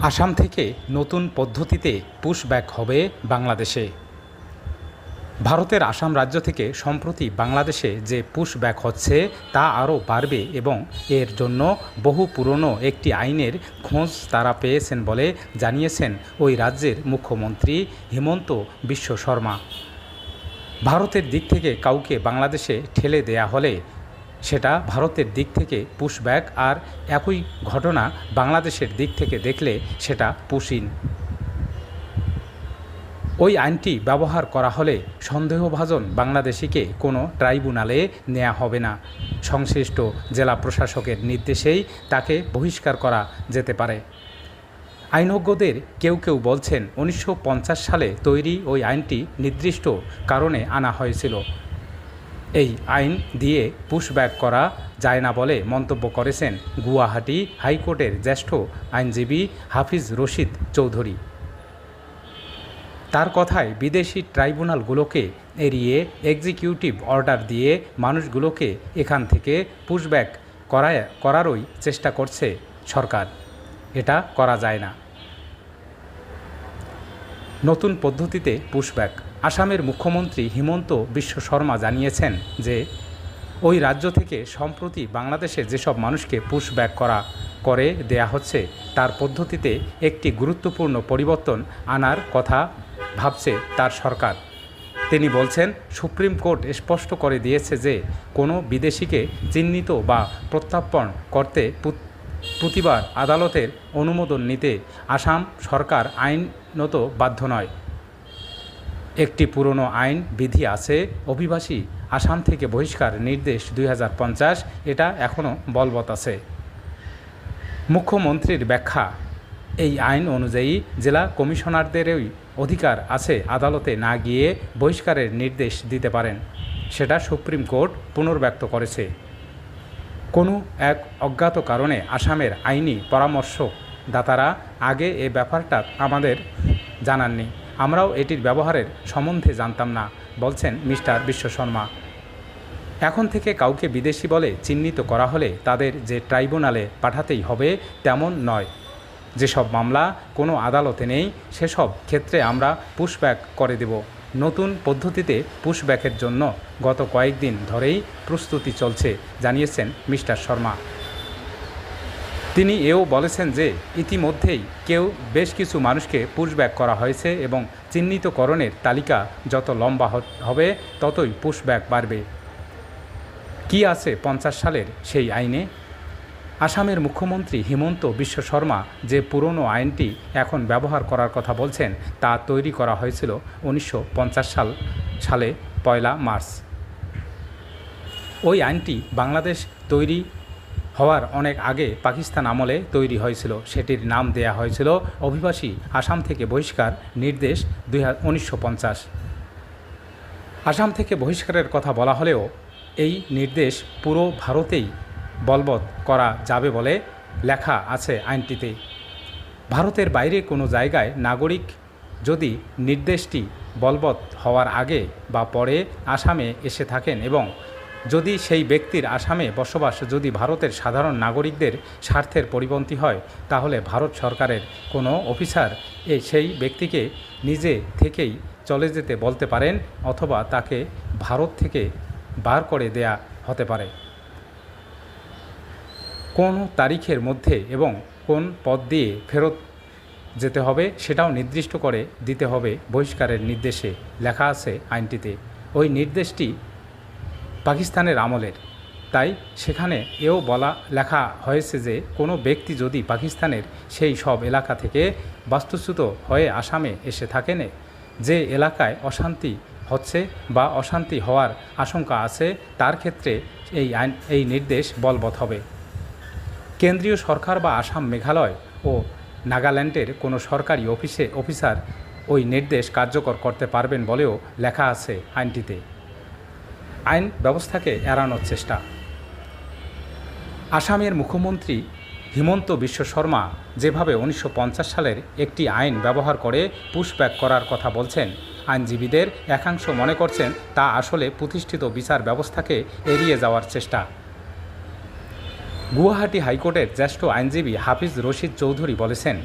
আসাম থেকে নতুন পদ্ধতিতে পুশব্যাক হবে বাংলাদেশে। ভারতের আসাম রাজ্য থেকে সম্প্রতি বাংলাদেশে যে পুশব্যাক হচ্ছে, তা আরও বাড়বে এবং এর জন্য বহু পুরনো একটি আইনের খোঁজ তারা পেয়েছেন বলে জানিয়েছেন ওই রাজ্যের মুখ্যমন্ত্রী হিমন্ত বিশ্ব শর্মা। ভারতের দিক থেকে কাউকে বাংলাদেশে ঠেলে দেয়া হলে সেটা ভারতের দিক থেকে পুশব্যাক আর একই ঘটনা বাংলাদেশের দিক থেকে দেখলে সেটা পুশিন ওই আইনটি ব্যবহার করা হলে সন্দেহভাজন বাংলাদেশিকে কোনো ট্রাইব্যুনালে নেওয়া হবে না। সংশ্লিষ্ট জেলা প্রশাসকের নির্দেশেই তাকে বহিষ্কার করা যেতে পারে। আইনজ্ঞদের কেউ কেউ বলছেন, উনিশশো পঞ্চাশ সালে তৈরি ওই আইনটি নির্দিষ্ট কারণে আনা হয়েছিল। এই আইন দিয়ে পুশব্যাক করা যায় না বলে মন্তব্য করেছেন গুয়াহাটি হাইকোর্টের জ্যেষ্ঠ আইনজীবী হাফিজ রশিদ চৌধুরী। তার কথায় বিদেশি ট্রাইব্যুনালগুলোকে এড়িয়ে এক্সিকিউটিভ অর্ডার দিয়ে মানুষগুলোকে এখান থেকে পুশব্যাক করায়, করারই চেষ্টা করছে সরকার। এটা করা যায় না। নতুন পদ্ধতিতে পুশব্যাক আসামের মুখ্যমন্ত্রী হিমন্ত বিশ্ব শর্মা জানিয়েছেন যে, ওই রাজ্য থেকে সম্প্রতি বাংলাদেশে যেসব মানুষকে পুশব্যাক করা, করে দেয়া হচ্ছে, তার পদ্ধতিতে একটি গুরুত্বপূর্ণ পরিবর্তন আনার কথা ভাবছে তার সরকার। তিনি বলছেন, সুপ্রিম কোর্ট স্পষ্ট করে দিয়েছে যে, কোনো বিদেশিকে চিহ্নিত বা প্রত্যার্পণ করতে প্রতিবার আদালতের অনুমোদন নিতে আসাম সরকার আইনত বাধ্য নয়। একটি পুরনো আইন, বিধি আছে। অভিবাসী আসাম থেকে বহিষ্কার নির্দেশ দুই হাজার পঞ্চাশ। এটা এখনও বলবৎ আছে। মুখ্যমন্ত্রীর ব্যাখ্যা, এই আইন অনুযায়ী জেলা কমিশনারদেরই অধিকার আছে আদালতে না গিয়ে বহিষ্কারের নির্দেশ দিতে পারেন। সেটা সুপ্রিম কোর্ট পুনর্ব্যক্ত করেছে। কোনো এক অজ্ঞাত কারণে আসামের আইনি পরামর্শদাতারা আগে এ ব্যাপারটা আমাদের জানাননি। আমরাও এটির ব্যবহারের সম্বন্ধে জানতাম না, বলছেন মিস্টার বিশ্ব শর্মা। এখন থেকে কাউকে বিদেশি বলে চিহ্নিত করা হলে তাদের যে ট্রাইব্যুনালে পাঠাতেই হবে তেমন নয়। যেসব মামলা কোনো আদালতে নেই, সেসব ক্ষেত্রে আমরা পুশব্যাক করে দেব। নতুন পদ্ধতিতে পুশব্যাকের জন্য গত কয়েকদিন ধরেই প্রস্তুতি চলছে, জানিয়েছেন মিস্টার শর্মা। তিনি এও বলেছেন যে, ইতিমধ্যেই কেউ বেশ কিছু মানুষকে পুশব্যাক করা হয়েছে এবং চিহ্নিতকরণের তালিকা যত লম্বা হবে, ততই পুশব্যাক বাড়বে। কি আছে পঞ্চাশ সালের সেই আইনে? আসামের মুখ্যমন্ত্রী হিমন্ত বিশ্ব শর্মা যে পুরনো আইনটি এখন ব্যবহার করার কথা বলছেন, তা তৈরি করা হয়েছিল উনিশশো পঞ্চাশ সাল, সালে পয়লা মার্চ। ওই আইনটি বাংলাদেশ তৈরি হওয়ার অনেক আগে পাকিস্তান আমলে তৈরি হয়েছিল। সেটির নাম দেয়া হয়েছিল অভিবাসী আসাম থেকে বহিষ্কার নির্দেশ দুই আসাম থেকে বহিষ্কারের কথা বলা হলেও এই নির্দেশ পুরো ভারতেই বলবৎ করা যাবে বলে লেখা আছে আইনটিতে। ভারতের বাইরে কোনো জায়গায় নাগরিক যদি নির্দেশটি বলবৎ হওয়ার আগে বা পরে আসামে এসে থাকেন এবং যদি সেই ব্যক্তির আসামে বসবাস যদি ভারতের সাধারণ নাগরিকদের স্বার্থের পরিপন্থী হয়, তাহলে ভারত সরকারের কোনো অফিসার এ সেই ব্যক্তিকে নিজে থেকেই চলে যেতে বলতে পারেন অথবা তাকে ভারত থেকে বার করে দেয়া হতে পারে। কোন তারিখের মধ্যে এবং কোন পদ দিয়ে ফেরত যেতে হবে সেটাও নির্দিষ্ট করে দিতে হবে বহিষ্কারের নির্দেশে। লেখা আছে আইনটিতে। ওই নির্দেশটি পাকিস্তানের আমলের। তাই সেখানে এও বলা লেখা হয়েছে যে, কোনো ব্যক্তি যদি পাকিস্তানের সেই সব এলাকা থেকে বাস্তুচ্যুত হয়ে আসামে এসে থাকেন, যে এলাকায় অশান্তি হচ্ছে বা অশান্তি হওয়ার আশঙ্কা আছে, তার ক্ষেত্রে এই আইন, এই নির্দেশ বলবৎ হবে। কেন্দ্রীয় সরকার বা আসাম মেঘালয় ও নাগাল্যান্ডের কোনো সরকারি অফিসে, অফিসার ওই নির্দেশ কার্যকর করতে পারবেন বলেও লেখা আছে আইনটিতে। আইন ব্যবস্থাকে এড়ানোর চেষ্টা। আসামের মুখ্যমন্ত্রী হিমন্ত বিশ্ব শর্মা যেভাবে উনিশশো পঞ্চাশ সালের একটি আইন ব্যবহার করে পুশব্যাক করার কথা বলছেন, আইনজীবীদের একাংশ মনে করছেন তা আসলে প্রতিষ্ঠিত বিচার ব্যবস্থাকে এড়িয়ে যাওয়ার চেষ্টা। গুয়াহাটি হাইকোর্টের জ্যেষ্ঠ আইনজীবী হাফিজ রশিদ চৌধুরী বলেছেন,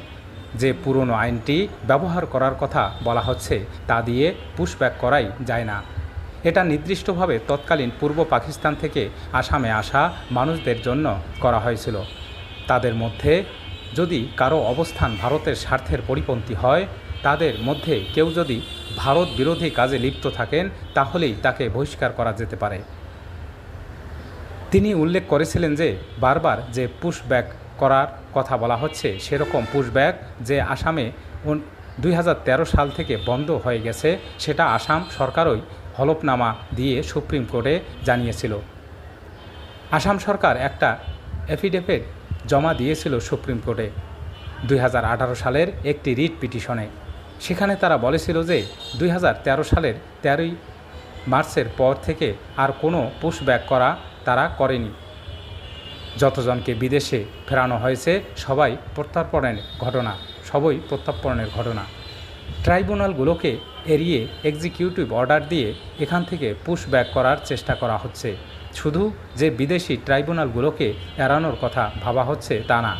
যে পুরনো আইনটি ব্যবহার করার কথা বলা হচ্ছে তা দিয়ে পুশব্যাক করাই যায় না। এটা নির্দিষ্টভাবে তৎকালীন পূর্ব পাকিস্তান থেকে আসামে আসা মানুষদের জন্য করা হয়েছিল। তাদের মধ্যে যদি কারও অবস্থান ভারতের স্বার্থের পরিপন্থী হয়, তাদের মধ্যে কেউ যদি ভারত বিরোধী কাজে লিপ্ত থাকেন, তাহলেই তাকে বহিষ্কার করা যেতে পারে। তিনি উল্লেখ করেছিলেন যে, বারবার যে পুশব্যাক করার কথা বলা হচ্ছে, সেরকম পুশব্যাক যে আসামে দুই হাজার তেরো সাল থেকে বন্ধ হয়ে গেছে, সেটা আসাম সরকারই হলফনামা দিয়ে সুপ্রিম কোর্টে জানিয়েছিল। আসাম সরকার একটা অ্যাফিডেভিট জমা দিয়েছিল সুপ্রিম কোর্টে দুই হাজার আঠারো সালের একটি রিট পিটিশনে। সেখানে তারা বলেছিল যে দুই হাজার তেরো সালের তেরোই মার্চের পর থেকে আর কোনো পুশব্যাক করা তারা করেনি। যতজনকে বিদেশে ফেরানো হয়েছে সবাই প্রত্যর্পণের ঘটনা, সবই প্রত্যর্পণের ঘটনা। ট্রাইব্যুনালগুলোকে এড়িয়ে এক্সিকিউটিভ অর্ডার দিয়ে এখান থেকে পুশব্যাক করার চেষ্টা করা হচ্ছে। শুধু যে বিদেশি ট্রাইব্যুনালগুলোকে এড়ানোর কথা ভাবা হচ্ছে তা না।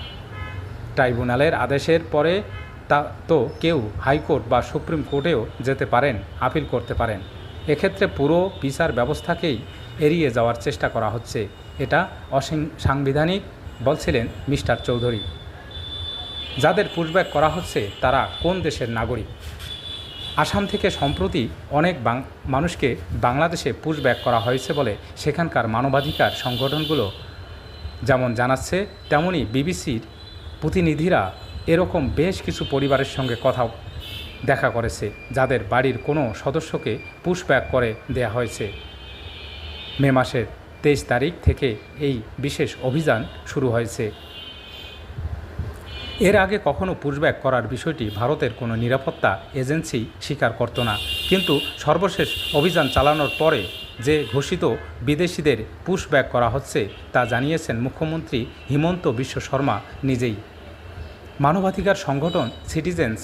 ট্রাইব্যুনালের আদেশের পরে তা তো কেউ হাইকোর্ট বা সুপ্রিম কোর্টেও যেতে পারেন, আপিল করতে পারেন। এক্ষেত্রে পুরো বিচার ব্যবস্থাকেই এড়িয়ে যাওয়ার চেষ্টা করা হচ্ছে। এটা অসাংবিধানিক বলছিলেন মিস্টার চৌধুরী। যাদের পুশব্যাক করা হচ্ছে, তারা কোন দেশের নাগরিক? আসাম থেকে সম্প্রতি অনেক মানুষকে বাংলাদেশে পুশব্যাক করা হয়েছে বলে সেখানকার মানবাধিকার সংগঠনগুলো যেমন জানাচ্ছে তেমনই বিবিসির প্রতিনিধিরা এরকম বেশ কিছু পরিবারের সঙ্গে কথা দেখা করেছে, যাদের বাড়ির কোনো সদস্যকে পুশব্যাক করে দেয়া হয়েছে। মে মাসের তেইশ তারিখ থেকে এই বিশেষ অভিযান শুরু হয়েছে। এর আগে কখনো পুশব্যাক করার বিষয়টি ভারতের কোনো নিরাপত্তা এজেন্সি স্বীকার করত না। কিন্তু সর্বশেষ অভিযান চালানোর পরে যে ঘোষিত বিদেশিদের পুশব্যাক করা হচ্ছে, তা জানিয়েছেন মুখ্যমন্ত্রী হিমন্ত বিশ্ব শর্মা নিজেই। মানবাধিকার সংগঠন citizens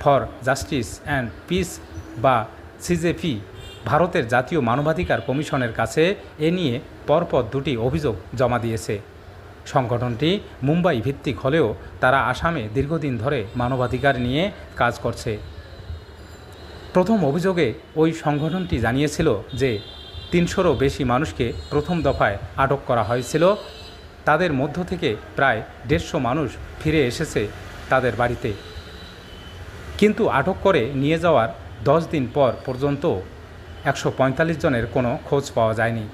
for justice and peace বা সিজেপি ভারতের জাতীয় মানবাধিকার কমিশনের কাছে এ নিয়ে পরপর দুটি অভিযোগ জমা দিয়েছে। সংগঠনটি মুম্বাই ভিত্তিক হলেও তারা আসামে দীর্ঘদিন ধরে মানবাধিকার নিয়ে কাজ করছে। প্রথম অভিযোগে ওই সংগঠনটি জানিয়েছিল যে তিনশোরও বেশি মানুষকে প্রথম দফায় আটক করা হয়েছিল। তাদের মধ্য থেকে প্রায় দেড়শো মানুষ ফিরে এসেছে তাদের বাড়িতে। কিন্তু আটক করে নিয়ে যাওয়ার দশ দিন পর পর্যন্ত একশো পঁয়তাল্লিশ জনের কোনো খোঁজ পাওয়া যায়নি।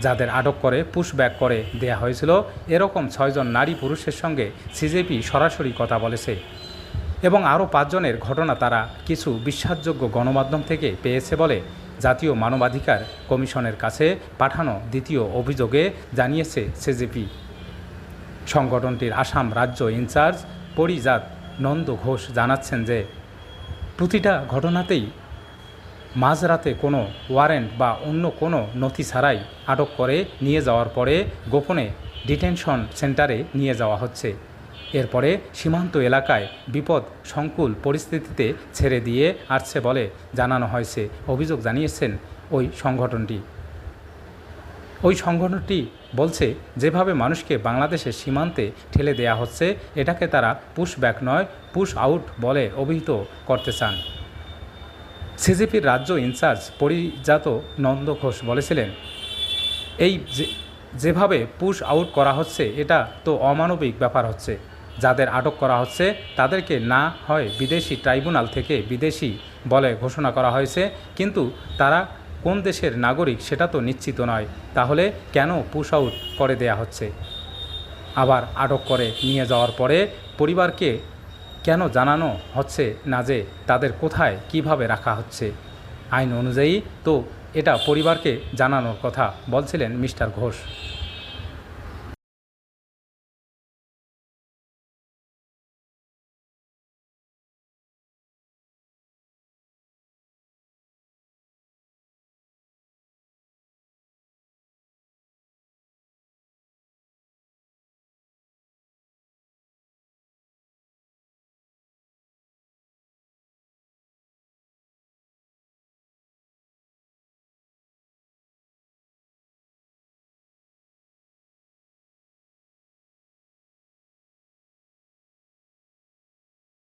যাদের আটক করে, পুশব্যাক করে দেয়া হয়েছিল। এরকম ছয়জন নারী পুরুষের সঙ্গে সিজেপি সরাসরি কথা বলেছে। এবং আরও পাঁচজনের ঘটনা তারা কিছু বিশ্বাসযোগ্য গণমাধ্যম থেকে পেয়েছে বলে জাতীয় মানবাধিকার কমিশনের কাছে পাঠানো দ্বিতীয় অভিযোগে জানিয়েছে সিজেপি। সংগঠনটির আসাম রাজ্য ইনচার্জ পরিজাত নন্দ ঘোষ জানাচ্ছেন যে, প্রতিটা ঘটনাতেই মাঝরাতে কোনো ওয়ারেন্ট বা অন্য কোনো নথি ছাড়াই আটক করে নিয়ে যাওয়ার পরে গোপনে ডিটেনশন সেন্টারে নিয়ে যাওয়া হচ্ছে। এরপরে সীমান্ত এলাকায় বিপদ সংকুল পরিস্থিতিতে ছেড়ে দিয়ে আসছে বলে জানানো হয়েছে, অভিযোগ জানিয়েছেন ওই সংগঠনটি। ওই সংগঠনটি বলছে, যেভাবে মানুষকে বাংলাদেশের সীমান্তে ঠেলে দেয়া হচ্ছে, এটাকে তারা পুশ ব্যাক নয় পুশ আউট বলে অভিহিত করতে চান। সিজিপির রাজ্য ইনচার্জ পরিজাত নন্দ ঘোষ বলেছিলেন, এই যেভাবে পুশ আউট করা হচ্ছে, এটা তো অমানবিক ব্যাপার হচ্ছে। যাদের আটক করা হচ্ছে, তাদেরকে না হয় বিদেশি ট্রাইব্যুনাল থেকে বিদেশি বলে ঘোষণা করা হয়েছে, কিন্তু তারা কোন দেশের নাগরিক সেটা তো নিশ্চিত নয়। তাহলে কেন পুশ আউট করে দেয়া হচ্ছে? আবার আটক করে নিয়ে যাওয়ার পরে পরিবারকে কেন জানানো হচ্ছে না যে তাদের কোথায় কীভাবে রাখা হচ্ছে? আইন অনুযায়ী তো এটা পরিবারকে জানানোর কথা বলছিলেন মিস্টার ঘোষ।